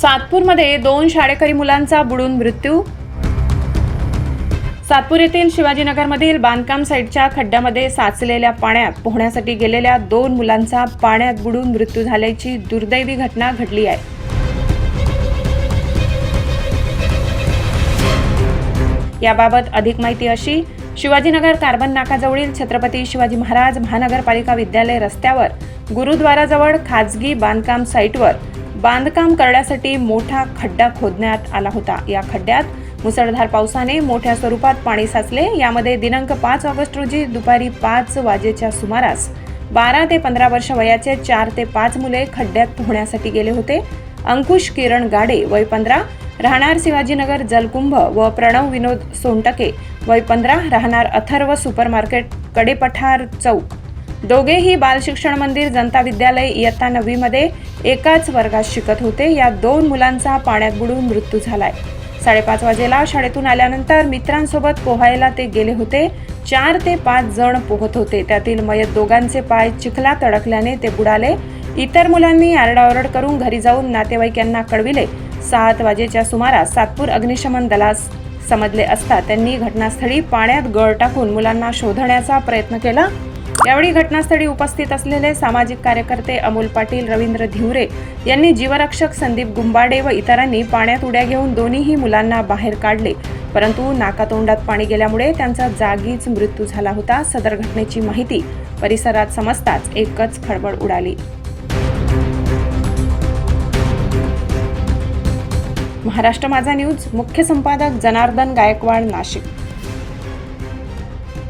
सातपूरमध्ये दोन शाळेकरी मुलांचा बुडून मृत्यू. सातपूर येथील शिवाजीनगरमधील बांधकाम साईटच्या खड्ड्यामध्ये साचलेल्या पाण्यात पोहण्यासाठी गेलेल्या दोन मुलांचा पाण्यात बुडून मृत्यू झाल्याची दुर्दैवी घटना घडली आहे. याबाबत अधिक माहिती अशी शिवाजीनगर कार्बन नाकाजवळील छत्रपती शिवाजी महाराज महानगरपालिका विद्यालय रस्त्यावर गुरुद्वाराजवळ खाजगी बांधकाम साईटवर बांधकाम करण्यासाठी मोठा खड्डा खोदण्यात आला होता. या खड्ड्यात मुसळधार पावसाने मोठ्या स्वरूपात पाणी साचले. यामध्ये दिनांक पाच ऑगस्ट रोजी दुपारी पाच वाजेच्या सुमारास बारा ते पंधरा वर्ष वयाचे चार ते पाच मुले खड्ड्यात पोहण्यासाठी गेले होते. अंकुश किरण गाडे वय पंधरा राहणार शिवाजीनगर जलकुंभ व प्रणव विनोद सोनटके वय पंधरा राहणार अथर्व सुपर मार्केट कडेपठार चौक. दोघेही बाल शिक्षण मंदिर जनता विद्यालय इयत्ता नववीमध्ये एकाच वर्गात शिकत होते. या दोन मुलांचा पाण्यात बुडून मृत्यू झालाय. साडेपाच वाजेला शाळेतून आल्यानंतर मित्रांसोबत पोहायला ते गेले होते. चार ते पाच जण पोहत होते. त्यातील मयत दोघांचे पाय चिखलात अडकल्याने ते बुडाले. इतर मुलांनी आरडाओरड करून घरी जाऊन नातेवाईक यांना कळविले. सात वाजेच्या सुमारास सातपूर अग्निशमन दलास समजले असता त्यांनी घटनास्थळी पाण्यात गळ टाकून मुलांना शोधण्याचा प्रयत्न केला. यावेळी घटनास्थळी उपस्थित असलेले सामाजिक कार्यकर्ते अमोल पाटील रवींद्र धिवरे यांनी जीवरक्षक संदीप गुंबाडे व इतरांनी पाण्यात उड्या घेऊन दोन्हीही मुलांना बाहेर काढले. परंतु नाकातोंडात पाणी गेल्यामुळे त्यांचा जागीच मृत्यू झाला होता सदर घटनेची माहिती परिसरात समजताच एकच खळबळ उडाली. महाराष्ट्र माझा न्यूज मुख्य संपादक जनार्दन गायकवाड नाशिक.